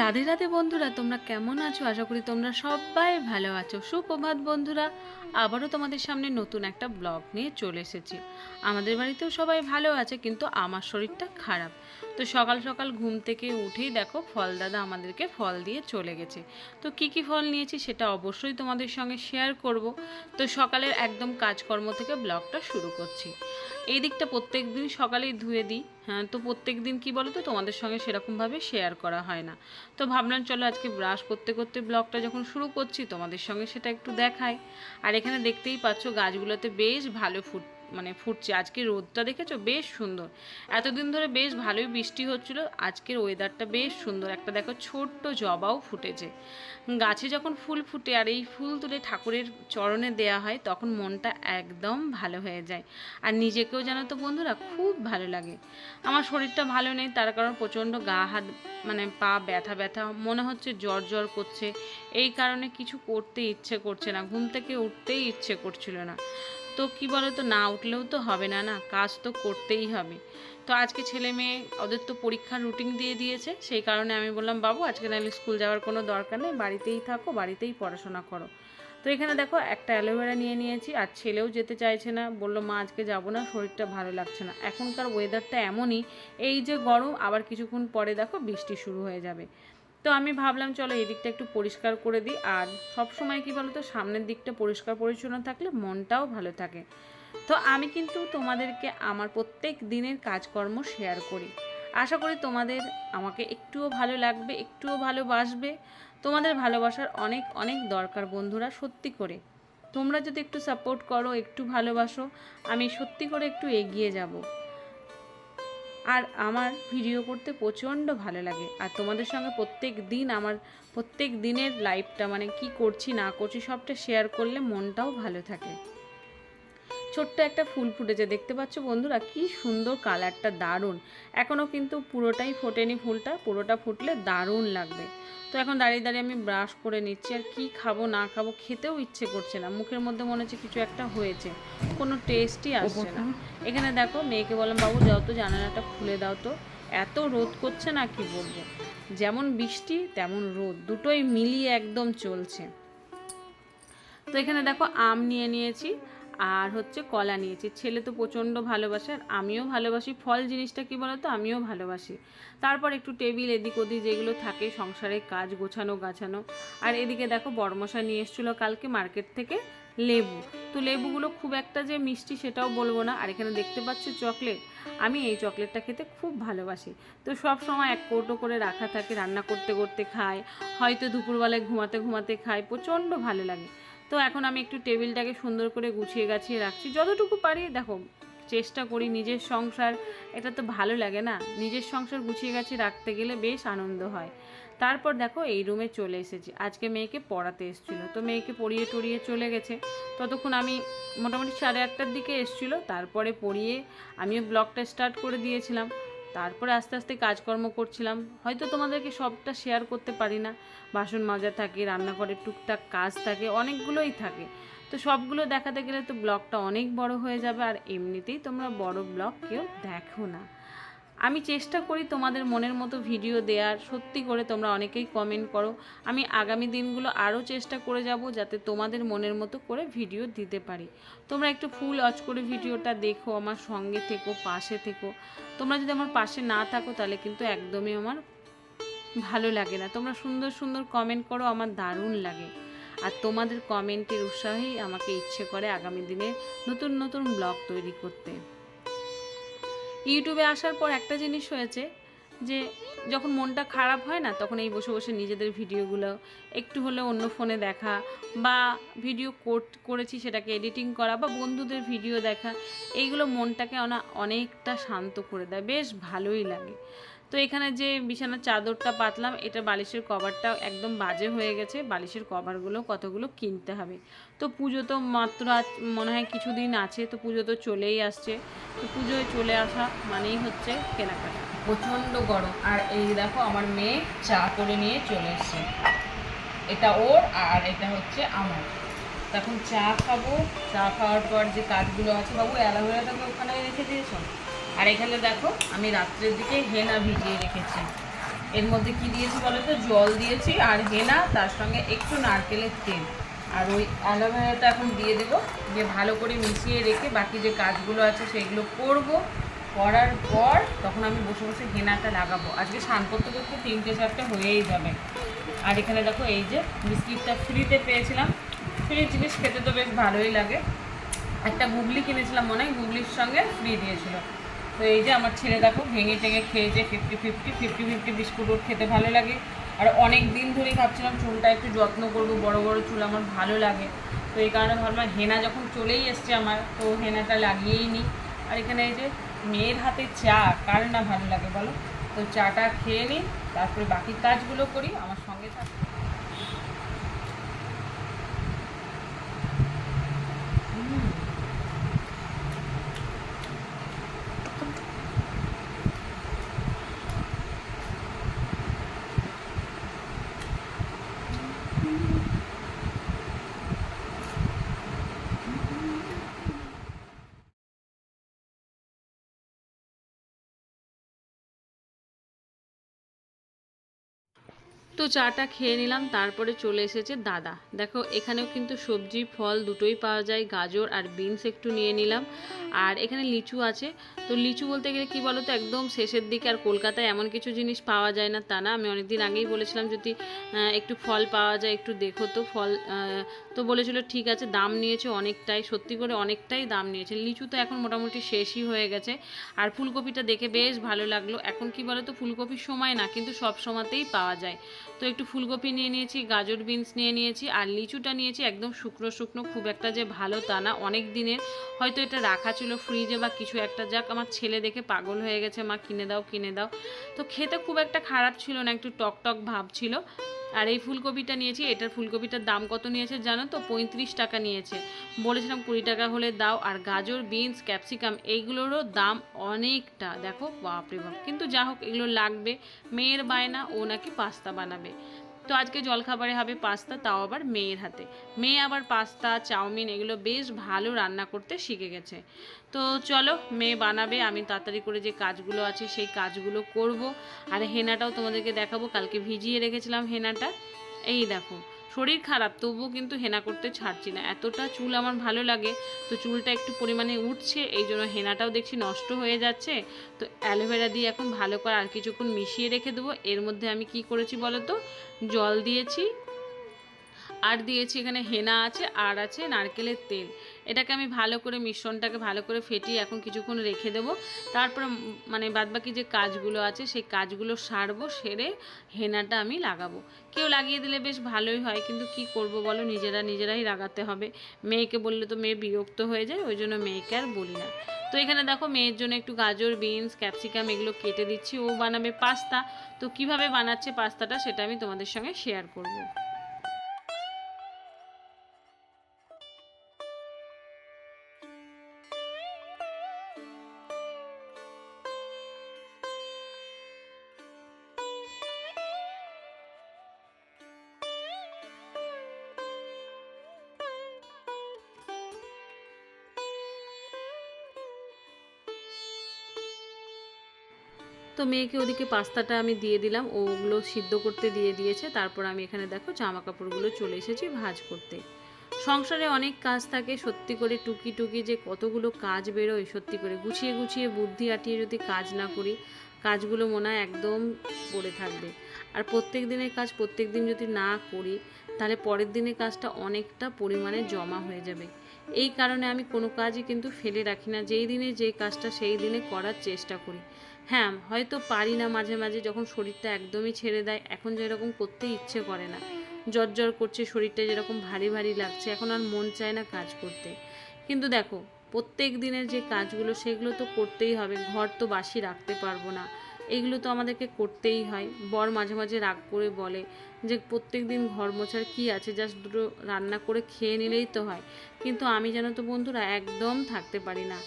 রাধে রাধে বন্ধুরা, তোমরা কেমন আছো? আশা করি তোমরা সবাই ভালো আছো। সুপ্রভাত বন্ধুরা, আবারও তোমাদের সামনে নতুন একটা ব্লগ নিয়ে চলে এসেছি। আমাদের বাড়িতেও সবাই ভালো আছে, কিন্তু আমার শরীরটা খারাপ। তো সকাল সকাল ঘুম থেকে উঠেই দেখো ফল দাদা আমাদেরকে ফল দিয়ে চলে গেছে। তো কি কি ফল নিয়েছি সেটা অবশ্যই তোমাদের সঙ্গে শেয়ার করব। তো সকালের একদম কাজকর্ম থেকে ব্লগটা শুরু করছি। এই দিকটা প্রত্যেক দিন সকালেই ধুয়ে দিই। হ্যাঁ তো প্রত্যেক দিন কী বলো তো তোমাদের সঙ্গে সেরকমভাবে শেয়ার করা হয় না। তো ভাবলাম চলো আজকে ব্রাশ করতে করতে ব্লগটা যখন শুরু করছি, তোমাদের সঙ্গে সেটা একটু দেখাই। আর এখানে দেখতেই পাচ্ছ গাছগুলোতে বেশ ভালো ফুট মানে ফুটছে। আজকে রোদটা দেখেছ? বেশ সুন্দর। এতদিন ধরে বেশ ভালোই বৃষ্টি হচ্ছিল। আজকের ওয়েদারটা বেশ সুন্দর। একটা দেখো ছোট্ট জবাও ফুটেছে। গাছে যখন ফুল ফুটে আর এই ফুল তুলে ঠাকুরের চরণে দেয়া হয়, তখন মনটা একদম ভালো হয়ে যায়। আর নিজেকেও জানো তো বন্ধুরা, খুব ভালো লাগে। আমার শরীরটা ভালো নেই, তার কারণ প্রচণ্ড গা হাত মানে পা ব্যথা ব্যথা, মনে হচ্ছে জ্বর জ্বর করছে। এই কারণে কিছু করতে ইচ্ছে করছে না। ঘুম থেকে উঠতেই ইচ্ছে করছিল না। তো কি বলো তো না উঠলেও তো হবে না না, কাজ তো করতেই হবে। তো আজকে ছেলে মেয়ে ওদের তো পরীক্ষার রুটিন দিয়ে দিয়েছে, সেই কারণে আমি বললাম, বাবু, আজকে নাহলে স্কুল যাওয়ার কোনো দরকার নেই, বাড়িতেই থাকো, বাড়িতেই পড়াশোনা করো। তো এখানে দেখো একটা অ্যালোভেরা নিয়ে নিয়েছি, আর ছেলেও যেতে চাইছে না, বলল, মা, আজকে যাব না, শরীরটা ভালো লাগছে না। এখনকার ওয়েদারটা এমনই, এই যে গরম, আবার কিছুক্ষণ পরে দেখো বৃষ্টি শুরু হয়ে যাবে। তো আমি ভাবলাম, চলো এই দিকটা একটু পরিষ্কার করে দিই। আর সব সময় কি বলতো, সামনের দিকটা পরিষ্কার পরিচ্ছন্ন থাকলে মনটাও ভালো থাকে। তো আমি কিন্তু তোমাদেরকে আমার প্রত্যেক দিনের কাজকর্ম শেয়ার করি। আশা করি তোমাদের আমাকে একটুও ভালো লাগবে, একটুও ভালোবাসবে। তোমাদের ভালোবাসার অনেক অনেক দরকার বন্ধুরা, সত্যি করে। তোমরা যদি একটু সাপোর্ট করো, একটু ভালোবাসো, আমি সত্যি করে একটু এগিয়ে যাব। আর আমার ভিডিও করতে প্রচণ্ড ভালো লাগে। আর তোমাদের সঙ্গে প্রত্যেক দিন আমার, প্রত্যেক দিনের লাইফটা মানে কি করছি না করছি সবটা শেয়ার করলে মনটাও ভালো থাকে। ছোট্ট একটা ফুল ফুটেছে। দেখতে পাচ্ছ বন্ধুরা কি সুন্দর কালারটা দারুণ। এখনও কিন্তু পুরোটাই ফোটেনি ফুলটা পুরোটা ফুটলে দারুণ লাগবে। তো এখন দাঁড়িয়ে দাঁড়িয়ে আমি ব্রাশ করে নিচ্ছি আর কি খাব না খাব খেতেও ইচ্ছে করছে না। মুখের মধ্যে মনে হচ্ছে কিছু একটা হয়েছে কোনো টেস্টই আসছে না। এখানে দেখো মেয়েকে বললাম বাবু যাও তো জানালাটা খুলে দাও তো। এত রোদ করছে না কি বলব? যেমন বৃষ্টি তেমন রোদ দুটোই মিলিয়ে একদম চলছে। তো এখানে দেখো আম নিয়ে নিয়েছি। আর হচ্ছে কলা নিয়েছি। ছেলে তো প্রচণ্ড ভালোবাসে আর আমিও ভালোবাসি। ফল জিনিসটা কি বলতো? আমিও ভালোবাসি। তারপর একটু টেবিল এদিক ওদিক যেগুলো থাকে সংসারে কাজ, গোছানো, গাছানো। আর এদিকে দেখো বড়মশা নিয়ে এসেছিল কালকে মার্কেট থেকে লেবু। তো লেবুগুলো খুব একটা যে মিষ্টি সেটাও বলব না। আর এখানে দেখতে পাচ্ছ চকলেট। আমি এই চকলেটটা খেতে খুব ভালোবাসি। তো সব সময় এক কৌটো করে রাখা থাকে, রান্না করতে করতে খাই। হয়তো দুপুরবেলায় ঘুমাতে ঘুমাতে খাই। প্রচণ্ড ভালো লাগে। তো এখন আমি একটু টেবিলটাকে সুন্দর করে গুছিয়ে গাছিয়ে রাখছি। যতটুকু পারি, দেখো, চেষ্টা করি নিজের সংসার, এটা তো ভালো লাগে না? নিজের সংসার গুছিয়ে গাছিয়ে রাখতে গেলে বেশ আনন্দ হয়। তারপর দেখো, এই রুমে চলে এসেছি। আজকে মেয়েকে পড়াতে এসেছিল। তো মেয়েকে পড়িয়ে টড়িয়ে চলে গেছে। ততক্ষণ আমি মোটামুটি সাড়ে আটটার দিকে এসেছিল। তারপরে পড়িয়ে আমিও ব্লগটা স্টার্ট করে দিয়েছিলাম। তারপরে আস্তে আস্তে কাজকর্ম করছিলাম। হয়তো তোমাদেরকে সবটা শেয়ার করতে পারি না। বাসন মাজা থাকে, রান্নাঘরের টুকটাক কাজ থাকে, অনেকগুলোই থাকে। তো সবগুলো দেখাতে গেলে তো ব্লগটা অনেক বড় হয়ে যাবে। আর এমনিতেই তোমরা বড় ব্লগ কেউ দেখো না। আমি চেষ্টা করি তোমাদের মনের মতো ভিডিও দেওয়ার সত্যি করে তোমরা অনেকেই কমেন্ট করো। আমি আগামী দিনগুলো আরও চেষ্টা করে যাব যাতে তোমাদের মনের মতো করে ভিডিও দিতে পারি। তোমরা একটু ফুল অচ করে ভিডিওটা দেখো, আমার সঙ্গে থেকো, পাশে থেকো। তোমরা যদি আমার পাশে না থাকো তাহলে কিন্তু একদমই আমার ভালো লাগে না। তোমরা সুন্দর সুন্দর কমেন্ট করো, আমার দারুণ লাগে। আর তোমাদের কমেন্টের উৎসাহেই আমাকে ইচ্ছে করে আগামী দিনে নতুন নতুন ব্লগ তৈরি করতে। ইউটিউবে আসার পর একটা জিনিস হয়েছে যে যখন মনটা খারাপ হয় না, তখন এই বসে বসে নিজেদের ভিডিওগুলো, একটু হলে অন্য ফোনে দেখা বা ভিডিও করেছি সেটাকে এডিটিং করা বা বন্ধুদের ভিডিও দেখা, এইগুলো মনটাকে অনেকটা শান্ত করে দেয়। বেশ ভালোই লাগে। তো এখানে যে বিছানার চাদরটা পাতলাম, এটা বালিশের কভারটা একদম বাজে হয়ে গেছে। বালিশের কভারগুলো কতগুলো কিনতে হবে। তো পুজো তো মাত্র মনে হয় কিছুদিন আছে, তো পুজো তো চলেই আসছে। তো পুজোয় চলে আসা মানেই হচ্ছে কেনাকাটা। প্রচণ্ড গরম। আর এই দেখো আমার মেয়ে চা করে নিয়ে চলে এসছে। এটা ওর আর এটা হচ্ছে আমার। তখন চা খাব। চা খাওয়ার পর যে কাজগুলো আছে, বাবু অ্যালোভেরাটাকে ওখানে রেখে দিয়েছ? আর এখানে দেখো, আমি রাত্রের দিকে হেনা ভিজিয়ে রেখেছি। এর মধ্যে কি দিয়েছি বলো তো? জল দিয়েছি আর হেনা, তার সঙ্গে একটু নারকেলের তেল। আর ওই অ্যালোভেরাটা এখন দিয়ে দেবো, দিয়ে ভালো করে মিশিয়ে রেখে বাকি যে কাজগুলো আছে সেগুলো করব। করার পর তখন আমি বসে বসে হেনাটা লাগাবো। আজকে স্নান করতে করতে তিনটে, চারটে হয়েই যাবে। আর এখানে দেখো, এই যে বিস্কিটটা ফ্রিতে পেয়েছিলাম। ফ্রি জিনিস খেতে তো বেশ ভালোই লাগে। একটা গুগলি কিনেছিলাম মনে হয়, গুগলির সঙ্গে ফ্রি দিয়েছিল। তো এই যে আমার ছেলে দেখো, ভেঙে টেঙে খেয়েছে fifty fifty fifty fifty biscuit ওর খেতে ভালো লাগে। আর অনেক দিন ধরেই ভাবছিলাম চুলটা একটু যত্ন করব, বড় বড় চুল আমার ভালো লাগে। তো এই কারণে ভাবলাম হেনা যখন চলেই এসছে আমার, তো হেনাটা লাগিয়েই নিই। আর এখানে এই যে মেয়ের হাতে চা, কার না ভালো লাগে বলো? তো চাটা খেয়ে নিই, তারপরে বাকি কাজগুলো করি, আমার সঙ্গে থাক। তো চাটা খেয়ে নিলাম, তারপরে চলে এসেছে দাদা। দেখো, এখানেও কিন্তু সবজি, ফল দুটোই পাওয়া যায়, গাজর আর বিনস একটু নিয়ে নিলাম। আর এখানে লিচু আছে। তো লিচু বলতে গেলে কি বলো তো একদম শেষের দিকে আর কলকাতায় এমন কিছু জিনিস পাওয়া যায় না তা না। আমি অনেকদিন আগেই বলেছিলাম যদি একটু ফল পাওয়া যায় একটু দেখো তো ফল তো বলেছিল ঠিক আছে, দাম নিয়েছে অনেকটাই, সত্যি করে অনেকটাই দাম নিয়েছে। লিচু তো এখন মোটামুটি শেষই হয়ে গেছে। আর ফুলকপিটা দেখে বেশ ভালো লাগল। এখন কি বলো তো ফুলকপির সময় না, কিন্তু সব সময়তেই পাওয়া যায়। তো একটু ফুলকপি নিয়ে নিয়েছি, গাজর বিনস নিয়ে নিয়েছি, আর লিচুটা নিয়েছি একদম শুকনো শুকনো, খুব একটা যে ভালো তা না। অনেক দিনের হয়তো এটা রাখা ছিল ফ্রিজে বা কিছু একটা, যাক আমার ছেলে দেখে পাগল হয়ে গেছে, মা কিনে দাও কিনে দাও। তো খেতে খুব একটা খারাপ ছিল না, একটু টক টক ভাব ছিল। আর এই ফুলকপিটা নিয়েছি, এটার ফুলকপিটার দাম কত নিয়েছে জানো তো? পঁয়ত্রিশ টাকা নিয়েছে। বলেছিলাম কুড়ি টাকা হলে দাও। আর গাজর, বিনস, ক্যাপসিকাম, এইগুলোরও দাম অনেকটা। দেখো, বাপরে বাপ। কিন্তু যা হোক, এগুলো লাগবে। মেয়ের বায়না, ও নাকি পাস্তা বানাবে। তো আজকে জলখাবারে হবে পাস্তা, তাও আবার মেয়ের হাতে। মেয়ে আবার পাস্তা, চাউমিন এগুলো বেশ ভালো রান্না করতে শিখে গেছে। তো চলো, মেয়ে বানাবে, আমি তাড়াতাড়ি করে যে কাজগুলো আছে সেই কাজগুলো করব। আর হেনাটাও তোমাদেরকে দেখাবো, কালকে ভিজিয়ে রেখেছিলাম হেনাটা। এই দেখো শরীর খারাপ, তবুও কিন্তু হেনা করতে ছাড়ছি না। এতটা চুল আমার ভালো লাগে, তো চুলটা একটু পরিমাণে উঠছে, এই জন্য হেনাটাও দেখছি নষ্ট হয়ে যাচ্ছে। তো অ্যালোভেরা দিয়ে এখন ভালো করে আর কিছুক্ষণ মিশিয়ে রেখে দেবো। এর মধ্যে আমি কি করেছি বলো তো? জল দিয়েছি, আর দিয়েছি এখানে হেনা আছে, আর আছে নারকেলের তেল। এটাকে আমি ভালো করে মিশ্রণটাকে ভালো করে ফেটিয়ে এখন কিছুক্ষণ রেখে দেবো। তারপরে মানে বাদবাকি যে কাজগুলো আছে, সেই কাজগুলো সারবো, সেরে হেনাটা আমি লাগাবো। কেউ লাগিয়ে দিলে বেশ ভালোই হয়, কিন্তু কি করব বলো? নিজেরা নিজেরাই লাগাতে হবে। মেয়েকে বললে তো মেয়ে বিরক্ত হয়ে যায়, ওই জন্য মেয়েকে আর বলি না। তো এখানে দেখো, মেয়ের জন্য একটু গাজর, বিনস, ক্যাপসিকাম এগুলো কেটে দিচ্ছি। ও বানাবে পাস্তা। তো কীভাবে বানাচ্ছে পাস্তাটা, সেটা আমি তোমাদের সঙ্গে শেয়ার করব। মেয়েকে ওদিকে পাস্তাটা আমি দিয়ে দিলাম। ওগুলো সিদ্ধ করতে দিয়ে দিয়েছে। তারপর আমি এখানে দেখো জামা কাপড়গুলো চলে এসেছি ভাঁজ করতে। সংসারে অনেক কাজ থাকে। সত্যি করে টুকি টুকি যে কতগুলো কাজ বেরোয়, সত্যি করে গুছিয়ে গুছিয়ে বুদ্ধি আটিয়ে যদি কাজ না করি, কাজগুলো মনে হয় একদম পড়ে থাকবে। আর প্রত্যেক দিনের কাজ প্রত্যেক দিন যদি না করি, তাহলে পরের দিনের কাজটা অনেকটা পরিমাণে জমা হয়ে যাবে। এই কারণে আমি কোনো কাজই কিন্তু ফেলে রাখি না। যেই দিনে যেই কাজটা সেই দিনে করার চেষ্টা করি। হ্যাঁ হয়তো পারি না মাঝে মাঝে যখন শরীরটা একদমই ছেড়ে দেয়, এখন যেরকম করতে ইচ্ছে করে না। জ্বর জ্বর করছে, শরীরটা যেরকম ভারী ভারী লাগছে, এখন আর মন চায় না কাজ করতে। কিন্তু দেখো, প্রত্যেক দিনের যে কাজগুলো, সেগুলো তো করতেই হবে। ঘর তো বাসি রাখতে পারব না। এগুলো তো আমাদেরকে করতেই হয়। বর মাঝে মাঝে রাগ করে বলে যে, প্রত্যেক দিন ঘর মোছার কী আছে? জাস্ট দুটো রান্না করে খেয়ে নিলেই তো হয়। কিন্তু আমি জানো তো বন্ধুরা একদম থাকতে পারি না।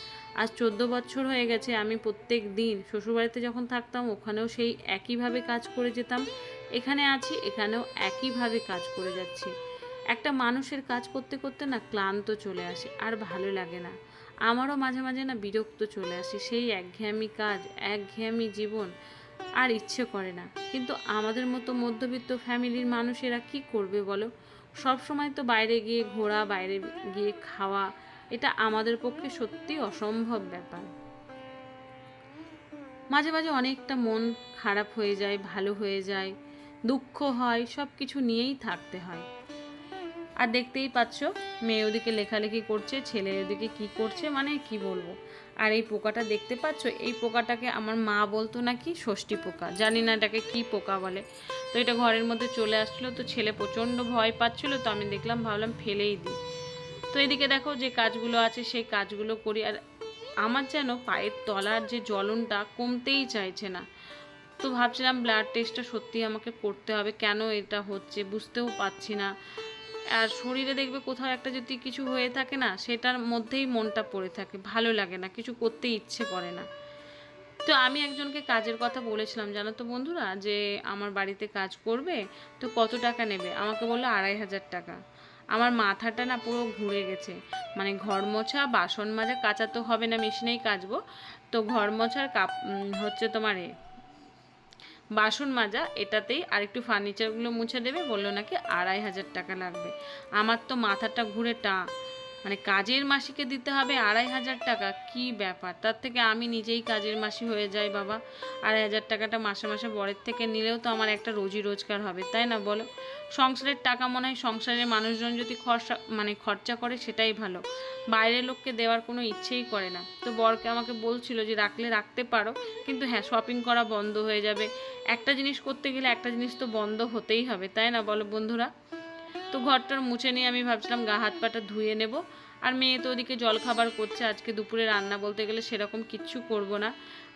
আজ চোদ্দ বছর হয়ে গেছে, আমি প্রত্যেক দিন শ্বশুরবাড়িতে যখন থাকতাম, ওখানেও সেই একইভাবে কাজ করে যেতাম। এখানে আছি, এখানেও একইভাবে কাজ করে যাচ্ছি। একটা মানুষের কাজ করতে করতে না ক্লান্ত চলে আসে, আর ভালো লাগে না। আমারও মাঝে মাঝে না বিরক্ত চলে আসে, সেই একঘেয়েমি কাজ, একঘেয়েমি জীবন আর ইচ্ছে করে না। কিন্তু আমাদের মতো মধ্যবিত্ত ফ্যামিলির মানুষেরা কি করবে বলো? সব সময় তো বাইরে গিয়ে ঘোরা, বাইরে গিয়ে খাওয়া এটা আমাদের পক্ষে সত্যি অসম্ভব ব্যাপার। মাঝে মাঝে অনেকটা মন খারাপ হয়ে যায়, ভালো হয়ে যায়, দুঃখ হয় সব কিছু নিয়েই থাকতে হয়। আর দেখতেই পাচ্ছ, মেয়ে ওদিকে লেখালেখি করছে, ছেলে ওদিকে কি করছে মানে কি বলব? আর এই পোকাটা দেখতে পাচ্ছ? এই পোকাটাকে আমার মা বলতো নাকি, ষষ্ঠী পোকা। জানি না এটাকে কি পোকা বলে। তো এটা ঘরের মধ্যে চলে আসছিল, তো ছেলে প্রচণ্ড ভয় পাচ্ছিল, তো আমি দেখলাম, ভাবলাম ফেলেই দিই। তো এদিকে দেখো যে কাজগুলো আছে, সেই কাজগুলো করি। আর আমার যেন পায়ের তলার যে জ্বলনটা কমতেই চাইছে না। তো ভাবছিলাম ব্লাড টেস্টটা সত্যি আমাকে করতে হবে। কেন এটা হচ্ছে বুঝতেও পারছি না। আর শরীরে দেখবে কোথাও একটা যদি কিছু হয়ে থাকে না, সেটার মধ্যেই মনটা পড়ে থাকে। ভালো লাগে না, কিছু করতে ইচ্ছে করে না। তো আমি একজনকে কাজের কথা বলেছিলাম, জানো তো বন্ধুরা? যে আমার বাড়িতে কাজ করবে, তো কত টাকা নেবে? আমাকে বলল আড়াই হাজার টাকা। আমার মাথাটা না পুরো ঘুরে গেছে। মানে ঘর মোছা, বাসন মাজা, কাচা তো হবে না, মেশিনেই কাচবো। তো ঘর মোছার কাপ হচ্ছে তোমার এ, বাসন মাজা, এটাতেই আর একটু ফার্নিচারগুলো মুছে দেবে। বলল নাকি আড়াই হাজার টাকা লাগবে। আমার তো মাথাটা ঘুরে টা মানে কাজের মাসিকে দিতে হবে আড়াই হাজার টাকা, কি ব্যাপার? তার থেকে আমি নিজেই কাজের মাসি হয়ে যাই বাবা। আড়াই হাজার টাকাটা মাসে মাসে বরের থেকে নিলেও তো আমার একটা রোজি রোজগার হবে, তাই না বলো? সংসারের টাকা মনে হয় সংসারের মানুষজন যদি খরচা মানে খরচা করে সেটাই ভালো। বাইরের লোককে দেওয়ার কোনো ইচ্ছেই করে না। তো বরকে আমাকে বলছিল যে রাখলে রাখতে পারো, কিন্তু হ্যাঁ শপিং করা বন্ধ হয়ে যাবে। একটা জিনিস করতে গেলে একটা জিনিস তো বন্ধ হতেই হবে, তাই না বলো বন্ধুরা? তো ঘরটার মুছে নিয়ে আমি ভাবছিলাম গা হাত পাটা ধুয়ে নেব। আর মেয়ে তো ওদিকে জলখাবার করছে, আজকে দুপুরে রান্না বলতে গেলে সেরকম কিচ্ছু করব না।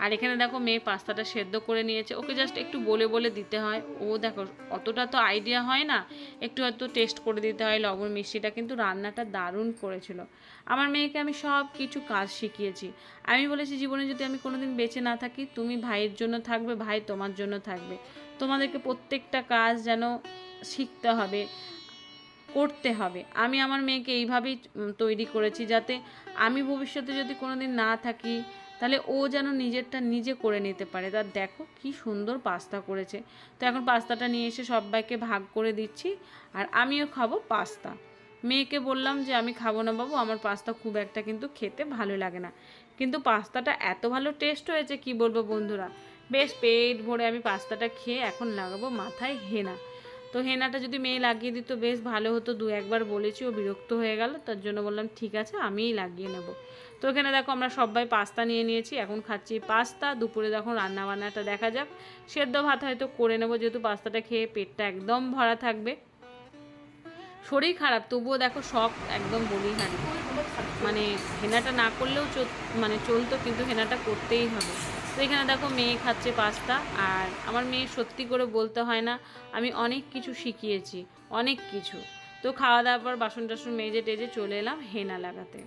আর এখানে দেখো মেয়ে পাস্তাটা সেদ্ধ করে নিয়েছে, ওকে জাস্ট একটু বলে বলে দিতে হয়। ও দেখো, অতটা তো আইডিয়া হয় না, একটু হয়তো টেস্ট করে দিতে হয় লবণ মিষ্টিটা, কিন্তু রান্নাটা দারুণ করেছিল। আমার মেয়েকে আমি সব কিছু কাজ শিখিয়েছি। আমি বলেছি, জীবনে যদি আমি কোনোদিন বেঁচে না থাকি, তুমি ভাইয়ের জন্য থাকবে, ভাই তোমার জন্য থাকবে। তোমাদেরকে প্রত্যেকটা কাজ যেন শিখতে হবে। করতে হবে। আমি আমার মেয়েকে এইভাবেই তৈরি করেছি যাতে আমি ভবিষ্যতে যদি কোনোদিন না থাকি, তাহলে ও যেন নিজেরটা নিজে করে নিতে পারে। তার দেখো কি সুন্দর পাস্তা করেছে। তো এখন পাস্তাটা নিয়ে এসে সবাইকে ভাগ করে দিচ্ছি আর আমিও খাব পাস্তা। মেয়েকে বললাম যে, আমি খাব না বাবু, আমার পাস্তা খুব একটা কিন্তু খেতে ভালো লাগে না। কিন্তু পাস্তাটা এত ভালো টেস্ট হয়েছে, কি বলব বন্ধুরা? বেশ পেট ভরে আমি পাস্তাটা খেয়ে এখন লাগাবো মাথায় হেনা। তো হেনাটা যদি মেয়ে লাগিয়ে দিত, বেশ ভালো হতো। দু একবার বলেছি, ও বিরক্ত হয়ে গেল। তার জন্য বললাম, ঠিক আছে, আমিই লাগিয়ে নেব। তো এখানে দেখো, আমরা সবাই পাস্তা নিয়ে নিয়েছি। এখন খাচ্ছি পাস্তা। দুপুরে যখন রান্না বান্নাটা দেখা যাক। সেদ্ধ ভাত হয়তো করে নেব, যেহেতু পাস্তাটা খেয়ে পেটটা একদম ভরা থাকবে। শরীর খারাপ, তবুও দেখো, শখ একদম বলি হারি মানে হেনাটা না করলেও মানে চলতো, কিন্তু হেনাটা করতেই হবে। তো এখানে দেখো মেয়ে খাচ্ছে পাস্তা আর আমার মেয়ে সত্যি করে বলতে হয় না, আমি অনেক কিছু শিখিয়েছি, অনেক কিছু। তো খাওয়া দাওয়ার পর বাসন টাসন মেজে টেজে চলে এলাম হেনা লাগাতে।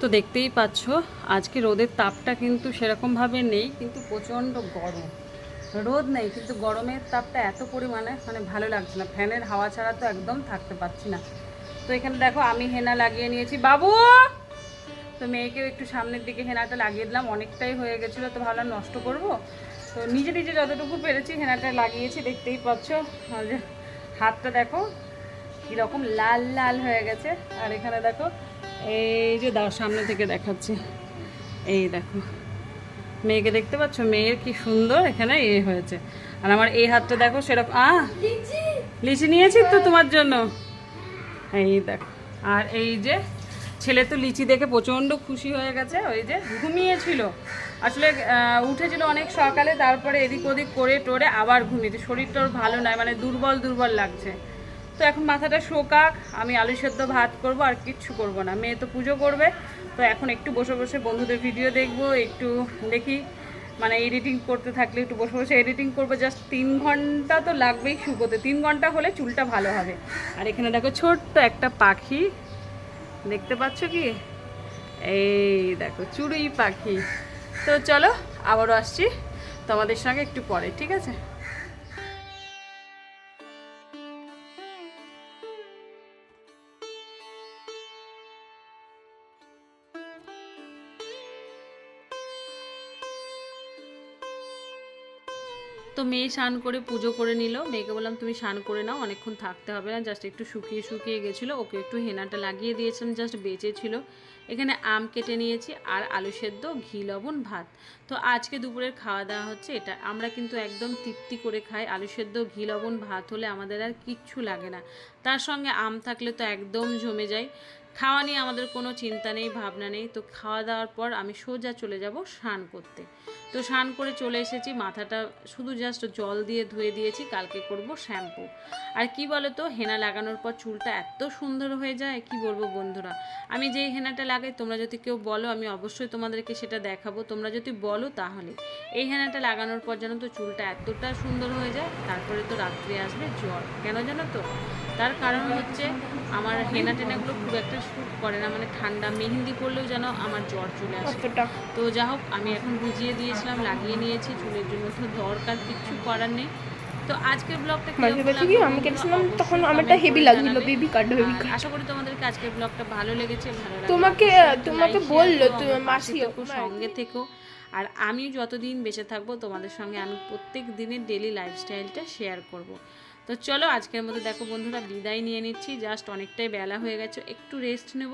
তো দেখতেই পাচ্ছ, আজকে রোদের তাপটা কিন্তু সেরকমভাবে নেই, কিন্তু প্রচণ্ড গরম। রোদ নেই, কিন্তু গরমের তাপটা এত পরিমাণে মানে ভালো লাগছে না। ফ্যানের হাওয়া ছাড়া তো একদম থাকতে পারছি না। তো এখানে দেখো, আমি হেনা লাগিয়ে নিয়েছি। বাবু! তো মেয়েকেও একটু সামনের দিকে হেনাটা লাগিয়ে দিলাম। অনেকটাই হয়ে গেছিল, তো ভাবলাম নষ্ট করব। তো নিজে নিজে যতটুকু পেরেছি হেনাটা লাগিয়েছি, দেখতেই পাচ্ছ। হাতটা দেখো, কীরকম লাল লাল হয়ে গেছে। আর এখানে দেখো এই যে দাও সামনে থেকে দেখাচ্ছি। এই দেখো। মেয়েকে দেখতে পাচ্ছ? মেয়ের কি সুন্দর এখানে এ হয়েছে। আর আমার এই হাতটা দেখো সেরকম আহ লিচি। নিয়েছি তো তোমার জন্য। এই দেখো। আর এই যে ছেলে তো লিচি দেখে প্রচণ্ড খুশি হয়ে গেছে ওই যে ঘুমিয়েছিল। আসলে উঠেছিল অনেক সকালে তারপরে এদিক ওদিক করে টোরে আবার ঘুমিয়েছে। শরীরটা ওর ভালো নয় মানে দুর্বল দুর্বল লাগছে। তো এখন মাথাটা শোকাক, আমি আলু সেদ্ধ ভাত করব, আর কিচ্ছু করব না। মেয়ে তো পুজো করবে, তো এখন একটু বসে বসে বন্ধুদের ভিডিও দেখব, একটু দেখি। মানে এডিটিং করতে থাকলে একটু বসে বসে এডিটিং করব জাস্ট তিন ঘণ্টা তো লাগবেই শুকোতে। তিন ঘণ্টা হলে চুলটা ভালো হবে। আর এখানে দেখো ছোট্ট একটা পাখি, দেখতে পাচ্ছ কি? এই দেখো চুড়ুই পাখি। তো চলো, আবারও আসছি তোমাদের সঙ্গে একটু পরে, ঠিক আছে? মেয়ে স্নান করে পুজো করে নিল। মেয়েকে বললাম, তুমি স্নান করে নাও, অনেকক্ষণ থাকতে হবে না জাস্ট একটু শুকিয়ে শুকিয়ে গেছিল। ওকে একটু হেনাটা লাগিয়ে দিয়েছিলাম জাস্ট বেঁচে ছিল। এখানে আম কেটে নিয়েছি আর আলু সেদ্ধ, ঘি, লবণ, ভাত। তো আজকে দুপুরের খাওয়া দাওয়া হচ্ছে এটা। আমরা কিন্তু একদম তৃপ্তি করে খাই। আলু সেদ্ধ, ঘি, লবণ, ভাত হলে আমাদের আর কিচ্ছু লাগে না। তার সঙ্গে আম থাকলে তো একদম জমে যায়। খাওয়া নিয়ে আমাদের কোনো চিন্তা নেই, ভাবনা নেই। তো খাওয়া দাওয়ার পর আমি সোজা চলে যাব স্নান করতে। তো স্নান করে চলে এসেছি, মাথাটা শুধু জাস্ট জল দিয়ে ধুয়ে দিয়েছি, কালকে করব শ্যাম্পু। আর কি বলো তো হেনা লাগানোর পর চুলটা এত সুন্দর হয়ে যায়, কি বলব বন্ধুরা? আমি যেই হেনাটা লাগাই, তোমরা যদি কেউ বলো, আমি অবশ্যই তোমাদেরকে সেটা দেখাবো। তোমরা যদি বলো তাহলে। এই হেনাটা লাগানোর পর জানো তো চুলটা এতটা সুন্দর হয়ে যায়, তারপরে তো রাত্রে আসবে জ্বর। কেন জানো তো? তার কারণ হচ্ছে আমার হেনা টেনাগুলো খুব একটা শ্যুট করে না মানে ঠান্ডা মেহেন্দি করলেও যেন আমার জ্বর চলে আসে। তো যা হোক আমি এখন বুঝিয়ে দিয়েছিলাম লাগিয়ে নিয়েছি চুলের জন্য তো দরকার কিচ্ছু করার নেই। তো আজকের ব্লগটা মাঝে মাঝে কি আমি কেটেছিলাম তখন আমারটা হেভি লাগছিল বেবি কাট বেবি কাট আশা করি তোমাদেরকে আজকের ব্লগটা ভালো লেগেছে ভালো তোমাকে তোমাকে বলল তুমি মাসি সঙ্গে থেকো। আর আমি যতদিন বেঁচে থাকব তোমাদের সঙ্গে আমি প্রত্যেক দিনের ডেলি লাইফস্টাইলটা শেয়ার করব। তো চলো আজকের মতো দেখো বন্ধুরা, বিদায় নিয়ে নিচ্ছি। জাস্ট অনেকটাই বেলা হয়ে গেছে, একটু রেস্ট নেব।